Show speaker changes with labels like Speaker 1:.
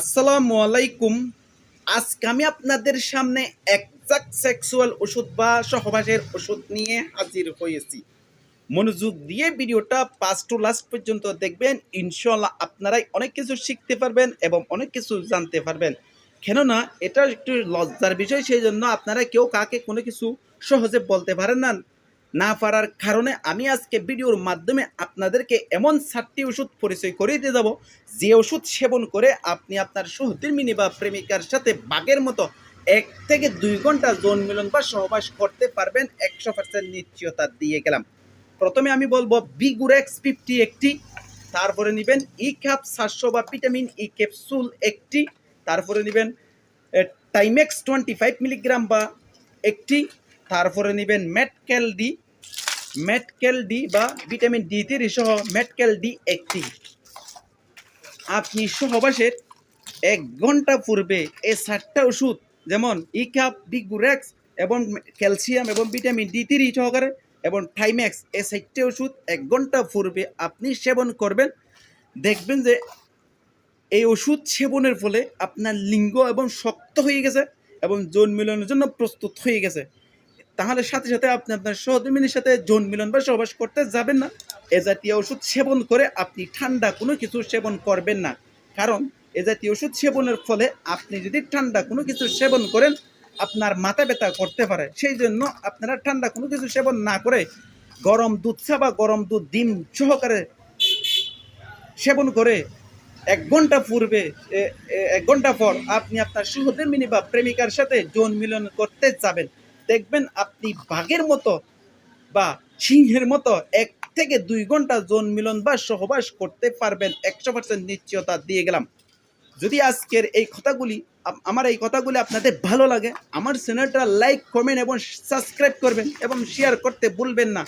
Speaker 1: আসসালামু আলাইকুম। আজকে আমি আপনাদের সামনে একজাক্ট সেক্সুয়াল ওষুধ বা সহবাসের ওষুধ নিয়ে হাজির হয়েছি। মনোযোগ দিয়ে ভিডিওটা পাস টু লাস্ট পর্যন্ত দেখবেন। ইনশাল্লাহ আপনারাই অনেক কিছু শিখতে পারবেন এবং অনেক কিছু জানতে পারবেন। কেননা, এটা একটু লজ্জার বিষয়, সেই জন্য আপনারা কেউ কাকে কোনো কিছু সহজে বলতে পারেন না। না পারার কারণে আমি আজকে ভিডিওর মাধ্যমে আপনাদেরকে এমন সাতটি ওষুধ পরিচয় করিয়ে দিয়ে যাব। যে ওষুধ সেবন করে আপনি আপনার সহধর্মিনী বা প্রেমিকার সাথে বাঘের মতো এক থেকে দুই ঘণ্টা যৌন মিলন বা সহবাস করতে পারবেন, একশো পার্সেন্ট নিশ্চয়তা দিয়ে গেলাম। প্রথমে আমি বলব বিগুরেক্স ফিফটি একটি, তারপরে নেবেন ই ক্যাপ সাতশো বা ভিটামিন ই ক্যাপসুল একটি, তারপরে নেবেন টাইমেক্স টোয়েন্টি ফাইভ মিলিগ্রাম বা একটি, তারপরে নেবেন ম্যাটক্যাল ডি ম্যাটক্যাল ডি বা ভিটামিন ডি থ্রি সহ ম্যাটক্যাল ডি একটি। আপনি সহবাসের এক ঘণ্টা পূর্বে এই সাতটা ওষুধ, যেমন ইকাপ বিগুরেক্স এবং ক্যালসিয়াম এবং ভিটামিন ডি থ্রি সহকারে এবং থাইম্যাক্স এই সাতটা ওষুধ এক ঘণ্টা পূর্বে আপনি সেবন করবেন। দেখবেন যে এই ওষুধ সেবনের ফলে আপনার লিঙ্গ এবং শক্ত হয়ে গেছে এবং যৌন মিলনের জন্য প্রস্তুত হয়ে গেছে। তাহলে সাথে সাথে আপনি আপনার সহধর্মিনীর সাথে যৌন মিলন বা সহবাস করতে যাবেন না। এ জাতীয় ওষুধ সেবন করে আপনি ঠান্ডা কোনো কিছু সেবন করবেন না। কারণ এ জাতীয় ওষুধ সেবনের ফলে আপনি যদি ঠান্ডা কোনো কিছু সেবন করেন, আপনার মাথা ব্যথা করতে পারে। সেই জন্য আপনারা ঠান্ডা কোনো কিছু সেবন না করে গরম দুধ চা বা গরম দুধ ডিম সহকারে সেবন করে এক ঘণ্টা পূর্বে এক ঘণ্টা পর আপনি আপনার সহধর্মিনী বা প্রেমিকার সাথে যৌন মিলন করতে যাবেন। দেখবেন আপনি বাঘের মতো বা সিংহের মতো এক থেকে দুই ঘণ্টা জোন মিলন বা সহবাস করতে পারবেন, একশো পার্সেন্ট নিশ্চয়তা দিয়ে গেলাম। যদি আজকের এই কথাগুলি, আম- আমার এই কথাগুলি আপনাদের ভালো লাগে, আমার চ্যানেলটা লাইক, কমেন্ট এবং সাবস্ক্রাইব করবেন এবং শেয়ার করতে ভুলবেন না।